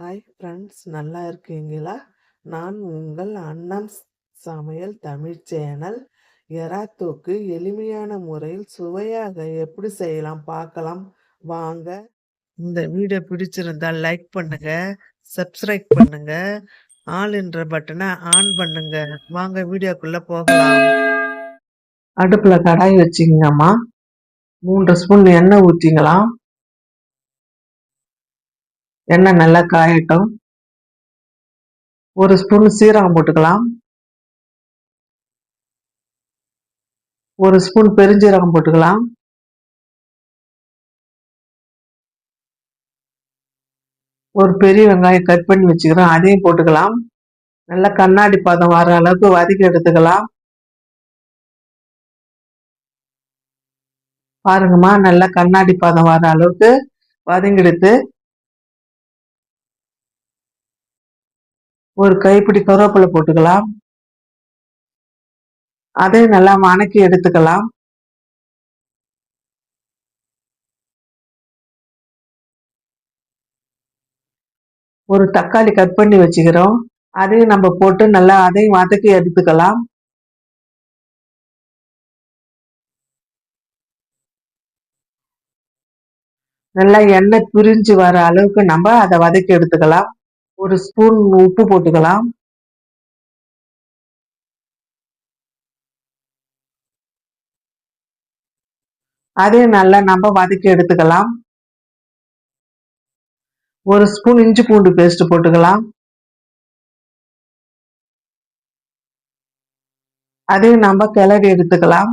Hi friends நல்லா இருக்கீங்களா? நான் உங்கள் அண்ணன் சமையல் தமிழ் சேனல் எறா எளிமையான முறையில் சுவையாக எப்படி செய்யலாம் பார்க்கலாம். வாங்க. இந்த வீடியோ பிடிச்சிருந்தால் லைக் பண்ணுங்க சப்ஸ்கிரைப் பண்ணுங்க ஆல் என்ற பட்டனை ஆன் பண்ணுங்க. வாங்க வீடியோக்குள்ள போகலாம். அடுப்பில் கடாய் வச்சுக்கங்கம்மா மூன்று ஸ்பூன் எண்ணெய் ஊற்றிங்களாம் எண்ணெய் நல்லா காயட்டும். ஒரு ஸ்பூன் சீரகம் போட்டுக்கலாம். ஒரு ஸ்பூன் பெருஞ்சீரகம் போட்டுக்கலாம். ஒரு பெரிய வெங்காயம் கட் பண்ணி வச்சுக்கிறோம். அதையும் போட்டுக்கலாம். நல்லா கண்ணாடி பாதம் வர அளவுக்கு வதக்கி எடுத்துக்கலாம். பாருங்கம்மா நல்லா கண்ணாடி பாதம் வர அளவுக்கு வதங்கி எடுத்து ஒரு கைப்பிடி கருவேப்பிலை போட்டுக்கலாம். அதையும் நல்லா வணக்கி எடுத்துக்கலாம். ஒரு தக்காளி கட் பண்ணி வச்சுக்கிறோம். அதையும் நம்ம போட்டு நல்லா அதையும் வதக்கி எடுத்துக்கலாம். நல்லா எண்ணெய் பிரிஞ்சு வர அளவுக்கு நம்ம அதை வதக்கி எடுத்துக்கலாம். ஒரு ஸ்பூன் உப்பு போட்டுக்கலாம். அதே நல்லா நம்ம வதக்கி எடுத்துக்கலாம். ஒரு ஸ்பூன் இஞ்சி பூண்டு பேஸ்ட் போட்டுக்கலாம். அதையும் நம்ம கிளறி எடுத்துக்கலாம்.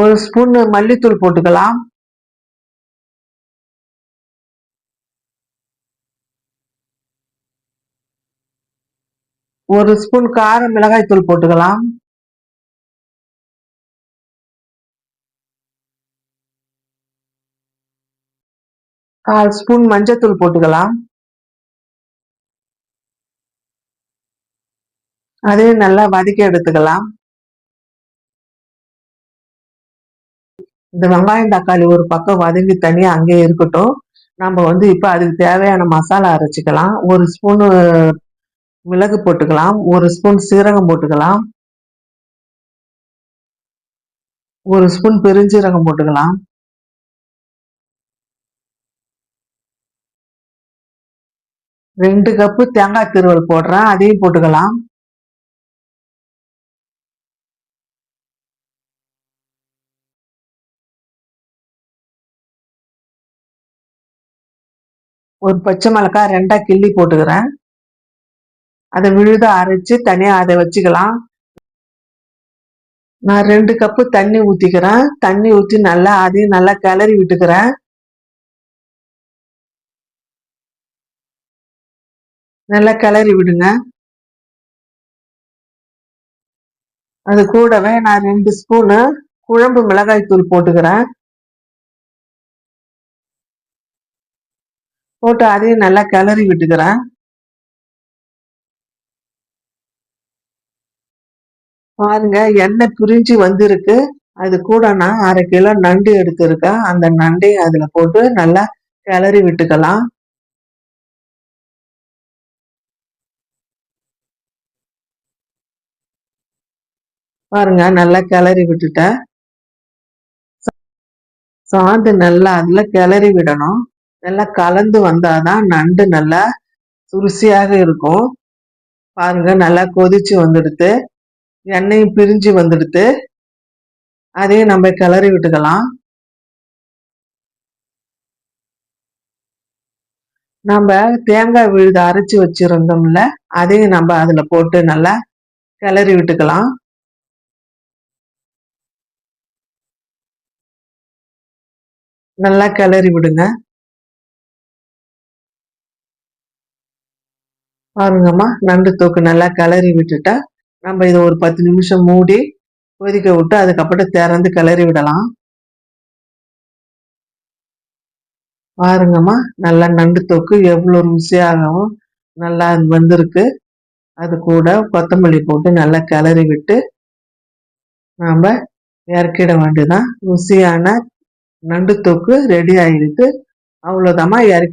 ஒரு ஸ்பூன் மல்லித்தூள் போட்டுக்கலாம். ஒரு ஸ்பூன் கார மிளகாய் தூள் போட்டுக்கலாம். கால் ஸ்பூன் மஞ்சத்தூள் போட்டுக்கலாம். அதையும் நல்லா வதக்கி எடுத்துக்கலாம். இந்த வெங்காயம் தக்காளி ஒரு பக்கம் வதங்கி தனியாக அங்கே இருக்கட்டும். நம்ம வந்து இப்போ அதுக்கு தேவையான மசாலா அரைச்சிக்கலாம். ஒரு ஸ்பூனு மிளகு போட்டுக்கலாம் ஒரு ஸ்பூன் சீரகம் போட்டுக்கலாம் ஒரு ஸ்பூன் பெருஞ்சீரகம் போட்டுக்கலாம். ரெண்டு கப்பு தேங்காய் திருவல் போடுறேன் அதையும் போட்டுக்கலாம். ஒரு பச்சை மிளகாய் ரெண்டா கிள்ளி போட்டுக்கிறேன். அதை விழுத அரைச்சு தனியாக அதை வச்சுக்கலாம். நான் ரெண்டு கப்பு தண்ணி ஊற்றிக்கிறேன் தண்ணி ஊற்றி நல்லா அதையும் நல்லா கிளறி விட்டுக்கிறேன். நல்லா கிளறி விடுங்க. அது கூடவே நான் ரெண்டு ஸ்பூனு குழம்பு மிளகாய் தூள் போட்டுக்கிறேன். போட்டு அதையும் நல்லா கிளறி விட்டுக்கிறேன். பாருங்க எண்ணெய் பிரிஞ்சு வந்திருக்கு. அது கூட நான் அரை கிலோ நண்டு எடுத்திருக்கேன். அந்த நண்டையும் அதுல போட்டு நல்லா கிளறி விட்டுக்கலாம். பாருங்க நல்லா கிளறி விட்டுட்டேன். சாந்து நல்லா அதுல கிளறி விடணும். நல்லா கலந்து வந்தாதான் நண்டு நல்லா சுருசியாக இருக்கும். பாருங்க நல்லா கொதிச்சு வந்துடுது. எண்ணெயும் பிரிஞ்சு வந்துடுத்து அதையும் நம்ம கிளறி விட்டுக்கலாம். நம்ம தேங்காய் விழுது அரைச்சி வச்சிருந்தோம்ல அதையும் நம்ம அதில் போட்டு நல்லா கிளறி விட்டுக்கலாம். நல்லா கிளறி விடுங்க. பாருங்கம்மா நண்டு தூக்கு நல்லா கிளறி விட்டுட்டா நம்ம இதை ஒரு பத்து நிமிஷம் மூடி கொதிக்க விட்டு அதுக்கப்புறம் திறந்து கிளறி விடலாம். பாருங்கம்மா நல்லா நண்டு தொக்கு எவ்வளோ ருசியாகவும் நல்லா வந்திருக்கு. அது கூட கொத்தமல்லி போட்டு நல்லா கிளறி விட்டு நாம் இறக்கிட வேண்டியதான் ருசியான நண்டு தொக்கு ரெடி ஆகிடுது அவ்வளோதாம்மா இறக்கி